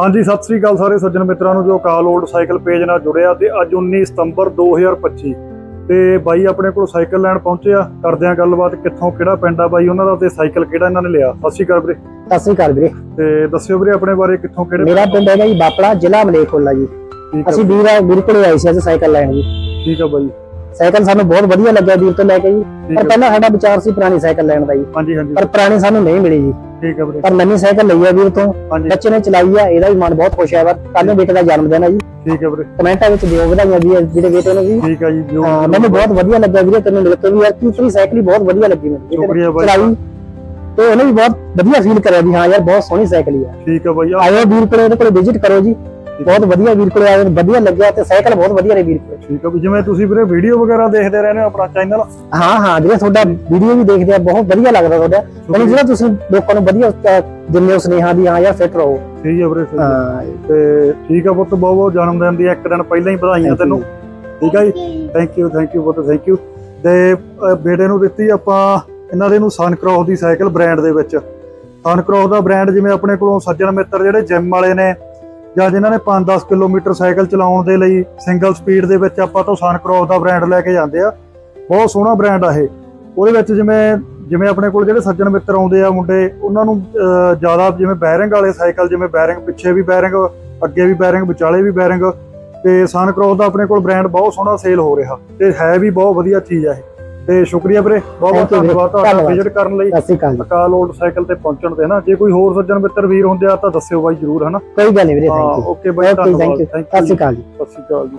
ਹਾਂਜੀ ਸਤਿ ਸ੍ਰੀ ਅਕਾਲ ਸਾਰੇ ਸੱਜਣ ਮਿੱਤਰਾਂ ਨੂੰ ਜੋ ਕਾਲ ਓਲਡ ਸਾਈਕਲ ਪੇਜ ਨਾਲ ਜੁੜਿਆ ਤੇ ਅੱਜ 19 ਸਤੰਬਰ 2025 ਤੇ ਬਾਈ ਆਪਣੇ ਕੋਲ ਸਾਈਕਲ ਲੈਣ ਪਹੁੰਚੇ ਆ। ਕਰਦੇ ਆ ਗੱਲਬਾਤ ਕਿੱਥੋਂ ਕਿਹੜਾ ਪਿੰਡ ਆ ਬਾਈ ਉਹਨਾਂ ਦਾ ਤੇ ਸਾਈਕਲ ਕਿਹੜਾ ਇਹਨਾਂ ਨੇ ਲਿਆ? ਸਤਿ ਸ੍ਰੀ ਅਕਾਲ ਵੀਰੇ। ਸਤਿ ਸ੍ਰੀ ਅਕਾਲ ਵੀਰੇ। ਤੇ ਦੱਸਿਓ ਵੀਰੇ ਆਪਣੇ ਬਾਰੇ ਕਿੱਥੋਂ ਕਿਹੜੇ ਮੇਰਾ ਪਿੰਡ ਹੈਗਾ ਜੀ ਬਾਪੜਾ ਜ਼ਿਲ੍ਹਾ ਮਲੇਰਕੋਟਲਾ ਜੀ। ਅਸੀਂ ਵੀਰ ਵੀਰ ਕੋਲੇ ਆਏ ਸੀ ਅੱਜ ਸਾਈਕਲ ਲੈਣ ਜੀ। ਠੀਕ ਆ ਬਾਈ। ਸਾਈਕਲ ਸਾਨੂੰ ਬਹੁਤ ਵਧੀਆ ਲੱਗਿਆ ਵੀਰ ਤੋਂ ਲੈ ਕੇ ਜੀ। ਪਰ ਪਹਿਲਾਂ ਸਾਡਾ ਵਿਚਾਰ ਸੀ ਪੁਰਾਣੀ ਸਾਈਕਲ ਲੈਣ ਦਾ ਜੀ। ਹਾਂਜੀ ਹਾਂਜੀ। ਪਰ ਪੁਰਾਣੀ ਸਾਨੂੰ ਨਹੀਂ ਮਿਲੀ ਜੀ। ਠੀਕ ਵੀਰੇ। ਪਰ ਨਵੀਂ ਸਾਈਕਲ ਲਈ ਆ ਵੀਰ ਤੋਂ। ਬੱਚੇ ਨੇ ਚਲਾਈ ਆ ਇਹਦਾ ਵੀ ਮਨ ਬਹੁਤ ਖੁਸ਼ ਹੈ ਵਾ ਕੱਲ ਨੂੰ ਬੇਟੇ ਦਾ ਜਨਮ ਦਿਨ ਹੈ ਜੀ। ਠੀਕ ਆ ਵੀਰੇ। ਕਮੈਂਟਾਂ ਵਿੱਚ ਦਿਓ ਵਧਾਈਆਂ ਵੀ ਜਿਹੜੇ ਬੇਟੇ ਨੂੰ ਵੀ ਠੀਕ ਆ ਜੀ ਜੋ ਹਾਂ ਮੈਨੂੰ ਬਹੁਤ ਵਧੀਆ ਲੱਗਿਆ ਵੀਰੇ ਤੈਨੂੰ ਮਿਲ ਕੇ ਵੀ। ਯਾਰ ਤੇਰੀ ਸਾਈਕਲ ਹੀ ਬਹੁਤ ਵਧੀਆ ਲੱਗੀ ਮੈਨੂੰ। ਵੀਰੇ। ਚਲਾਈ ਤੇ ਉਹਨੇ ਵੀ ਬਹੁਤ ਵਧੀਆ ਫੀਲ ਕਰਿਆ ਵੀ ਹਾਂ ਯਾਰ ਬਹੁਤ ਸੋਹਣੀ ਸਾਈਕਲ ਹੀ ਆ। ਠੀਕ ਬਾਈ। ਆ ਆਇਓ ਵੀਰ ਕੋਲੇ ਉਹਦੇ ਕੋਲੇ ਵਿਜ਼ਿਟ ਕਰੋ ਜੀ। ਬਹੁਤ ਵਧੀਆ ਵੀਰ ਕੋਲੇ ਆਏ ਵਧੀਆ ਲੱਗਿਆ ਤੇ ਸਾਈਕਲ ਬਹੁਤ ਵਧੀਆ ਨੇ ਵੀਰ ਕੋਲੇ। ਠੀਕ ਵੀ ਜਿਵੇਂ ਤੁਸੀਂ ਵੀਰੇ ਵੀਡੀਓ ਵਗੈਰਾ ਦੇਖਦੇ ਰਹਿੰਦੇ ਹੋ ਆਪਣਾ ਚੈਨਲ ਹਾਂ ਹਾਂ ਵੀਰੇ ਤੁਹਾਡਾ ਵੀਡੀਓ ਵੀ ਦੇਖਦੇ ਆ ਬਹੁਤ ਵਧੀਆ ਲੱਗਦਾ ਤੁਹਾਡਾ। ਮੈਨੂੰ ਜਿਹੜਾ ਤੁਸੀਂ ਲੋਕਾਂ ਨੂੰ ਵਧੀਆ ਦਿੰਦੇ ਹੋ ਸੁਨੇਹਾ ਵੀ ਹਾਂ ਯਾਰ ਫਿੱਟ ਰਹੋ। ਠੀਕ ਆ ਵੀਰੇ। ਹਾਂ। ਤੇ ਠੀਕ ਆ ਪੁੱਤ ਬਹੁਤ ਬਹੁਤ ਜਨਮ ਦਿਨ ਦੀ ਇੱਕ ਦਿਨ ਪਹਿਲਾਂ ਹੀ ਵਧਾਈਆਂ. ਤੈਨੂੰ। ਠੀਕ ਆ ਜੀ? ਥੈਂਕ ਯੂ ਥੈਂਕ ਯੂ ਪੁੱਤ ਥੈਂਕ ਯੂ ਤੇ ਬੇਟੇ ਨੂੰ ਦਿੱਤੀ ਆਪਾਂ ਇਹਨਾਂ ਦੇ ਨੂੰ ਸਨਕ੍ਰੋਸ ਦੀ ਸਾਈਕਲ ਬ੍ਰਾਂਡ ਦੇ ਵਿੱਚ। ਸਨਕ੍ਰੋਸ ਦਾ ਬ੍ਰਾਂਡ ਜਿਵੇਂ ਆਪਣੇ ਕੋਲੋਂ ਸੱਜਣ ਮਿੱਤਰ ਜਿਹੜੇ ਜਿਮ ਵਾਲੇ ਨੇ ਜਾਂ ਜਿਨ੍ਹਾਂ ਨੇ 5-10 ਕਿਲੋਮੀਟਰ ਸਾਈਕਲ ਚਲਾਉਣ ਦੇ ਲਈ ਸਿੰਗਲ ਸਪੀਡ ਦੇ ਵਿੱਚ ਆਪਾਂ ਤੋਂ ਸਨਕ੍ਰੋਸ ਦਾ ਬ੍ਰਾਂਡ ਲੈ ਕੇ ਜਾਂਦੇ ਆ। ਬਹੁਤ ਸੋਹਣਾ ਬ੍ਰਾਂਡ ਆ ਇਹ। ਉਹਦੇ ਵਿੱਚ ਜਿਵੇਂ ਜਿਵੇਂ ਆਪਣੇ ਕੋਲ ਜਿਹੜੇ ਸੱਜਣ ਮਿੱਤਰ ਆਉਂਦੇ ਆ ਮੁੰਡੇ, ਉਹਨਾਂ ਨੂੰ ਜ਼ਿਆਦਾ ਜਿਵੇਂ ਬੈਰਿੰਗ ਵਾਲੇ ਸਾਈਕਲ, ਜਿਵੇਂ ਬੈਰਿੰਗ, ਪਿੱਛੇ ਵੀ ਬੈਰਿੰਗ, ਅੱਗੇ ਵੀ ਬੈਰਿੰਗ, ਵਿਚਾਲੇ ਵੀ ਬੈਰਿੰਗ, ਤੇ ਸਨਕ੍ਰੋਸ ਦਾ ਆਪਣੇ ਕੋਲ ਬ੍ਰਾਂਡ ਬਹੁਤ ਸੋਹਣਾ ਸੇਲ ਹੋ ਰਿਹਾ। ਤੇ ਹੈ ਵੀ ਬਹੁਤ ਵਧੀਆ ਚੀਜ਼ ਆ ਇਹ। ਤੇ ਸ਼ੁਕਰੀਆ ਵੀਰੇ ਬਹੁਤ ਬਹੁਤ ਧੰਨਵਾਦ ਤੁਹਾਡਾ। ਵਿਜ਼ਿਟ ਕਰਨ ਲਈ। ਸ਼੍ਰੀ ਅਕਾਲ। ਅਕਾਲ ਓਲਡ ਸਾਈਕਲ ਤੇ ਪਹੁੰਚਣ ਤੇ ਨਾ ਜੇ ਕੋਈ ਹੋਰ ਸੱਜਣ ਮਿੱਤਰ ਵੀਰ ਹੁੰਦੇ ਆ ਤਾਂ ਦੱਸਿਓ ਬਾਈ ਜਰੂਰ ਹਨਾ? ਕੋਈ ਗੱਲ ਨਹੀਂ ਵੀਰੇ thank you okay bye thank ਧੰਨਵਾਦ। ਯੂ ਸਤਿ ਸ਼੍ਰੀ ਅਕਾਲ ਜੀ। ਸਤਿ ਸ਼੍ਰੀ ਅਕਾਲ ਜੀ।